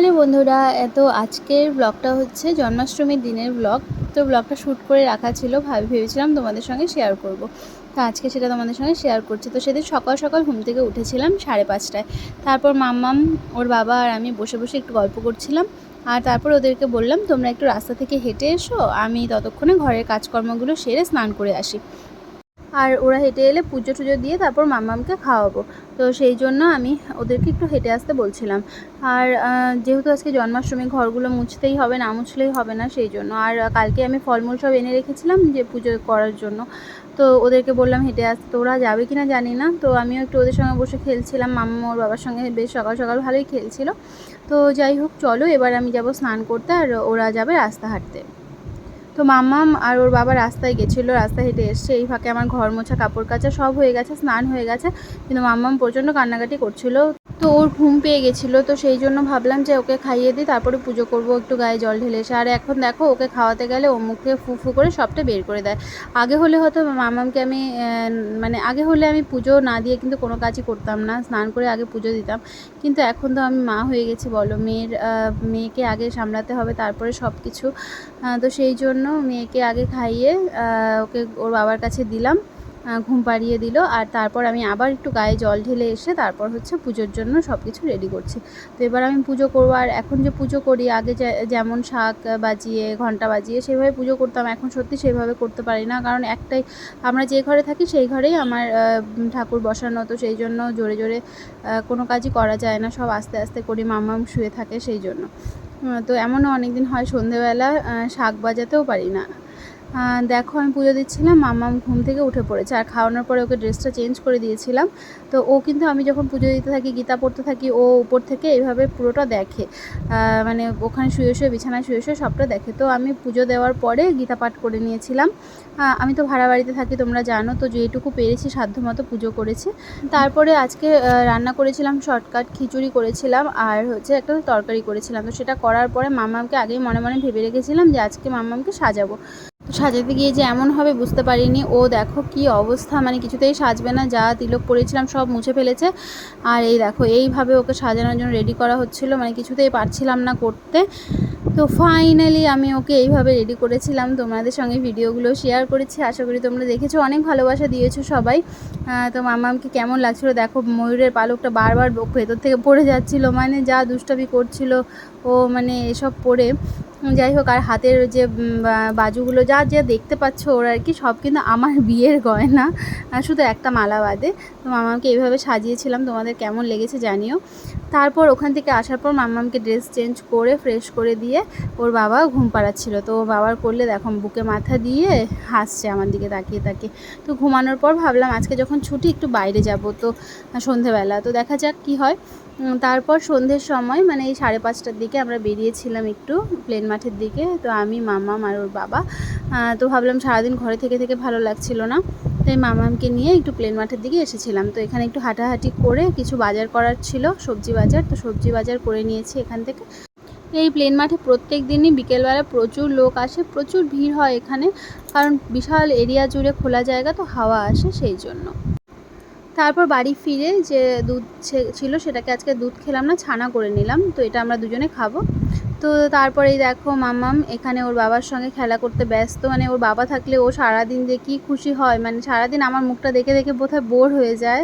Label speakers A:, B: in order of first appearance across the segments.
A: Hello বন্ধুরা এত আজকের ব্লগটা হচ্ছে জন্মাষ্টমীর দিনের ব্লগ তো ব্লগটা শ্যুট করে রাখা ছিল ভাবি, ভেবেছিলাম তোমাদের সঙ্গে শেয়ার করব। তো আজকে সেটা তোমাদের সঙ্গে শেয়ার করছি। তো সেদিন সকাল সকাল ঘুম থেকে উঠেছিলাম সাড়ে পাঁচটায়। তারপর মাম্মাম, ওর বাবা আর আমি বসে বসে একটু গল্প করছিলাম। আর তারপর ওদেরকে বললাম, তোমরা একটু রাস্তা থেকে হেঁটে এসো, আমি ততক্ষণে ঘরের কাজকর্মগুলো সেরে স্নান করে আসি। আর ওরা হেঁটে এলে পুজো টুজো দিয়ে তারপর মামামকে খাওয়াবো। তো সেই জন্য আমি ওদেরকে একটু হেঁটে আসতে বলছিলাম। আর যেহেতু আজকে জন্মাষ্টমী, ঘরগুলো মুছতেই হবে, না মুছলেই হবে না, সেই জন্য। আর, কালকে আমি ফলমূল সব এনে রেখেছিলাম যে পুজো করার জন্য। তো ওদেরকে বললাম, হেঁটে আসতে। তো ওরা যাবে কি না জানি না। তো আমিও একটু ওদের সঙ্গে বসে খেলছিলাম। মাম্মা ওর বাবার সঙ্গে বেশ সকাল সকাল ভালোই খেলছিল। তো যাই হোক, চলো এবার আমি যাব স্নান করতে, আর ওরা যাবে রাস্তা হাঁটতে। তো মাম্মাম আর ওর বাবা রাস্তায় গেছিল, রাস্তায় হেঁটে এসছে, এই ফাঁকে আমার ঘর মোছা, কাপড় কাচা সব হয়ে গেছে, স্নান হয়ে গেছে। কিন্তু মাম্মাম প্রচণ্ড কান্নাকাটি করছিল তো ওর ঘুম পেয়ে গেছিল, তো সেই জন্য ভাবলাম যে ওকে খাইয়ে দিই, তারপরে পুজো করব, একটু গায়ে জল ঢেলে এসে। আর এখন দেখো, ওকে খাওয়াতে গেলে ও মুখে ফু ফু করে সবটা বের করে দেয়। আগে হলে হয়তো মামামকে আমি মানে আগে হলে আমি পুজো না দিয়ে কিন্তু কোনো কাজই করতাম না, স্নান করে আগে পুজো দিতাম। কিন্তু এখন তো আমি মা হয়ে গেছি, বলো। মেয়ের মেয়েকে আগে সামলাতে হবে, তারপরে সব কিছু তো সেই জন্য মেয়েকে আগে খাইয়ে ওকে ওর বাবার কাছে দিলাম। ঘুম পাড়িয়ে দিল আর তারপর আমি আবার একটু গায়ে জল ঢেলে এসে তারপর হচ্ছে পুজোর জন্য সব কিছু রেডি করছি। তো এবার আমি পুজো করব আর এখন যে পুজো করি, আগে যেমন শাক বাজিয়ে, ঘণ্টা বাজিয়ে সেভাবে পুজো করতাম, এখন সত্যি সেভাবে করতে পারি না। কারণ একটাই, আমরা যে ঘরে থাকি সেই ঘরেই আমার ঠাকুর বসানো, তো সেই জন্য জোরে জোরে কোনো কাজই করা যায় না। সব আস্তে আস্তে করি মাম্মাম শুয়ে থাকে সেই জন্য। তো এমনও অনেক দিন হয় সন্ধেবেলা শাক বাজাতেও পারি না। দেখো আমি পুজো দিচ্ছিলাম মাম্মাম ঘুম থেকে উঠে পড়েছে। আর খাওয়ানোর পরে ওকে ড্রেসটা চেঞ্জ করে দিয়েছিলাম। তো ও কিন্তু আমি যখন পুজো দিতে থাকি, গীতা পড়তে থাকি, ও উপর থেকে এইভাবে পুরোটা দেখে। মানে ওখানে শুয়ে শুয়ে, বিছানায় শুয়ে শুয়ে সবটা দেখে। তো আমি পুজো দেওয়ার পরে গীতা পাঠ করে নিয়েছিলাম। আমি তো ভাড়া বাড়িতে থাকি, তোমরা জানো, তো যেটুকু পেরেছি সাধ্যমতো পুজো করেছি। তারপরে আজকে রান্না করেছিলাম শর্টকাট খিচুড়ি করেছিলাম, আর হচ্ছে একটা তরকারি করেছিলাম। তো সেটা করার পরে মামামকে আগেই মনে মনে ভেবে রেখেছিলাম যে আজকে মামামকে সাজাবো। সাজাতে গিয়ে যে এমন হবে বুঝতে পারিনি। ও দেখো কি অবস্থা মানে কিছুতেই সাজবে না, যা তিলক পরেছিলাম সব মুছে ফেলেছে। আর এই দেখো, এইভাবে ওকে সাজানোর জন্য রেডি করা হচ্ছিল মানে কিছুতেই পারছিলাম না করতে। তো ফাইনালি আমি ওকে এইভাবে রেডি করেছিলাম। তোমাদের সঙ্গে ভিডিওগুলো শেয়ার করেছি, আশা করি তোমরা দেখেছ। অনেক ভালোবাসা দিয়েছ সবাই। তো মামামকে কেমন লাগছিল? দেখো, ময়ূরের পালকটা বারবার ভেতর থেকে পড়ে যাচ্ছিল মানে যা দুষ্টামি করছিল ও মানে এসব পরে যাই হোক, আর হাতের যে বাজুগুলো যা যা দেখতে পাচ্ছ ওর আর কি, সব কিন্তু আমার বিয়ের গয়না। শুধু একটা মালা বাদে। তো মামামকে এইভাবে সাজিয়েছিলাম, তোমাদের কেমন লেগেছে জানিও। তারপর ওখান থেকে আসার পর মামামকে ড্রেস চেঞ্জ করে, ফ্রেশ করে দিয়ে ওর বাবা ঘুম পাড়াচ্ছিল। তো বাবার করলে দেখো, বুকে মাথা দিয়ে হাসছে আমার দিকে তাকিয়ে তাকিয়ে। তো ঘুমানোর পর ভাবলাম আজকে যখন ছুটি, একটু বাইরে যাব। তো সন্ধেবেলা, তো দেখা যাক কি হয়। তারপর সন্ধ্যের সময় মানে এই সাড়ে পাঁচটার দিকে আমরা বেরিয়েছিলাম একটু, প্লেন মাঠের দিকে। তো আমি মামাম আর ওর বাবা তো ভাবলাম সারাদিন ঘরে থেকে থেকে ভালো লাগছিল না। তাই মামামকে নিয়ে একটু প্লেন মাঠের দিকে এসেছিলাম। তো এখানে একটু হাঁটাহাঁটি করে কিছু বাজার করার ছিল, সবজি বাজার। তো সবজি বাজার করে নিয়েছি এখান থেকে। এই প্লেন মাঠে প্রত্যেক দিনই বিকেলবেলা প্রচুর লোক আসে, প্রচুর ভিড় হয় এখানে। কারণ বিশাল এরিয়া জুড়ে খোলা জায়গা, তো হাওয়া আসে সেই জন্য। তারপর বাড়ি ফিরে যে দুধ ছিল সেটাকে আজকে দুধ খেলাম না, ছানা করে নিলাম। তো এটা আমরা দুজনে খাব। তো তারপরেই দেখো মামাম এখানে ওর বাবার সঙ্গে খেলা করতে ব্যস্ত। মানে ওর বাবা থাকলে ও সারাদিন যে কী খুশি হয় মানে সারাদিন আমার মুখটা দেখে দেখে বোধহয় বোর হয়ে যায়।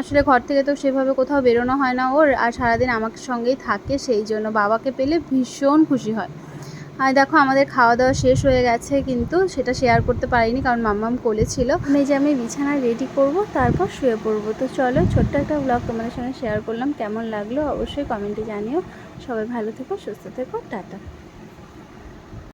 A: আসলে ঘর থেকে তো সেভাবে কোথাও বেরোনো হয় না ওর, আর সারাদিন আমার সঙ্গেই থাকে সেই জন্য বাবাকে পেলে ভীষণ খুশি হয়। আর দেখো, আমাদের খাওয়া দাওয়া শেষ হয়ে গেছে, কিন্তু সেটা শেয়ার করতে পারিনি, কারণ মাম্মাম কোলে ছিল। যে আমি বিছানা রেডি করব, তারপর শুয়ে পড়ব। তো চলো, ছোট্ট একটা ব্লগ তোমাদের সঙ্গে শেয়ার করলাম। কেমন লাগল অবশ্যই কমেন্টে জানিও। সবাই ভালো থেকো, সুস্থ থেকো, টাটা।